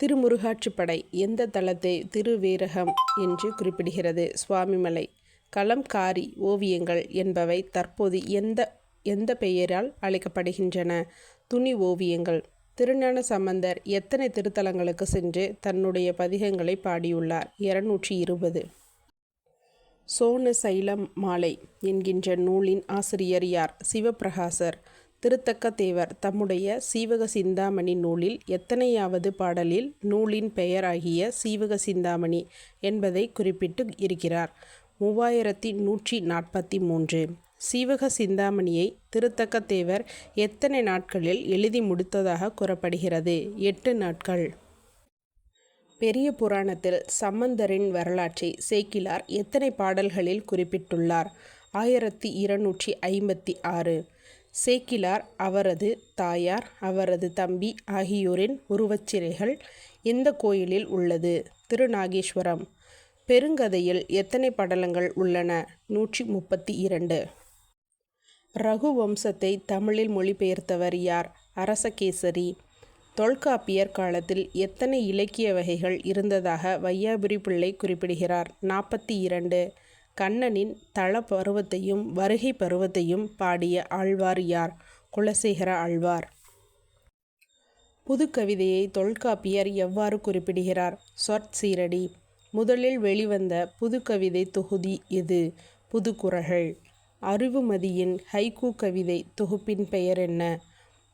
திருமுருகாற்றுப்படை எந்த தளத்தை திருவேரகம் என்று குறிப்பிடுகிறது? சுவாமிமலை. களம்காரி ஓவியங்கள் என்பவை தற்போது எந்த எந்த பெயரால் அழைக்கப்படுகின்றன? துணி ஓவியங்கள். திருஞான சம்பந்தர் எத்தனை திருத்தலங்களுக்கு சென்று தன்னுடைய பதிகங்களை பாடியுள்ளார்? இருநூற்றி இருபது. சோன சைலம் மாலை என்கின்ற நூலின் ஆசிரியர் யார்? சிவப்பிரகாசர். திருத்தக்க தேவர் தம்முடைய சீவக சிந்தாமணி நூலில் எத்தனையாவது பாடலில் நூலின் பெயராகிய சீவக சிந்தாமணி என்பதை குறிப்பிட்டு இருக்கிறார். மூவாயிரத்தி நூற்றி நாற்பத்தி மூன்று. சீவக சிந்தாமணியை திருத்தக்க தேவர் எத்தனை நாட்களில் எழுதி முடித்ததாக கூறப்படுகிறது? எட்டு நாட்கள். பெரிய புராணத்தில் சம்பந்தரின் வரலாற்றை சேக்கிலார் எத்தனை பாடல்களில் குறிப்பிட்டுள்ளார்? ஆயிரத்தி இருநூற்றி ஐம்பத்தி ஆறு. சேக்கிலார் அவரது தாயார் அவரது தம்பி ஆகியோரின் உருவச்சிலைகள் இந்த கோயிலில் உள்ளது? திருநாகேஸ்வரம். பெருங்கதையில் எத்தனை படலங்கள் உள்ளன? நூற்றி முப்பத்தி இரண்டு ரகுவம்சத்தை தமிழில் மொழிபெயர்த்தவர் யார்? அரசகேசரி. தொல்காப்பியர் காலத்தில் எத்தனை இலக்கிய வகைகள் இருந்ததாக வையாபுரி பிள்ளை குறிப்பிடுகிறார்? நாற்பத்தி இரண்டு கண்ணனின் தள பருவத்தையும் வருகை பருவத்தையும் பாடிய ஆழ்வார் யார்? குலசேகர ஆழ்வார். புதுக்கவிதையை தொல்காப்பியர் எவ்வாறு குறிப்பிடுகிறார்? சொற்சீரடி முதலில் வெளிவந்த புதுக்கவிதை தொகுதி இது புதுக்குறள்கள். அறிவுமதியின் ஹைக்கூ கவிதை தொகுப்பின் பெயர் என்ன?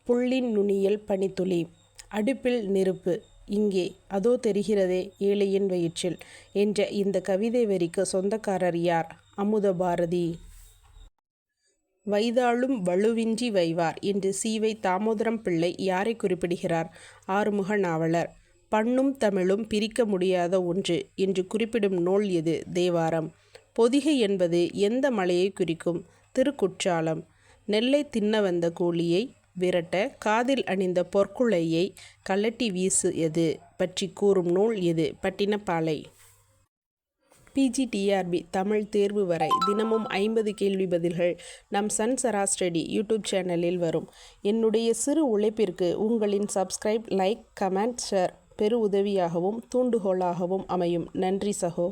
புள்ளின் நுனியில் பனித்துளி. அடுப்பில் நெருப்பு. இங்கே அதோ தெரிகிறதே ஏழையின் வயிற்றில் என்ற இந்த கவிதை வரிக்கு சொந்தக்காரர் யார்? அமுத பாரதி வைதாளும் வலுவின்றி வைவார் என்று சீவை தாமோதரம் பிள்ளை யாரை குறிப்பிடுகிறார்? ஆறுமுக நாவலர். பண்ணும் தமிழும் பிரிக்க முடியாத ஒன்று என்று குறிப்பிடும் நூல் எது? தேவாரம் பொதிகை என்பது எந்த மலையை குறிக்கும்? திருக்குற்றாலம் நெல்லை தின்ன வந்த கூலியை விரட்ட காதில் அணிந்த பொற்குலையை கலட்டி வீசு எது? பற்றி கூறும் நூல் எது? பட்டினப்பாலை. பிஜிடிஆர்பி தமிழ் தேர்வு வரை தினமும் ஐம்பது கேள்வி பதில்கள் நம் சன் சராஸ்டடி யூடியூப் சேனலில் வரும். என்னுடைய சிறு உழைப்பிற்கு உங்களின் சப்ஸ்கிரைப் லைக் கமெண்ட் ஷேர் பெரு உதவியாகவும் தூண்டுகோலாகவும் அமையும். நன்றி சகோ.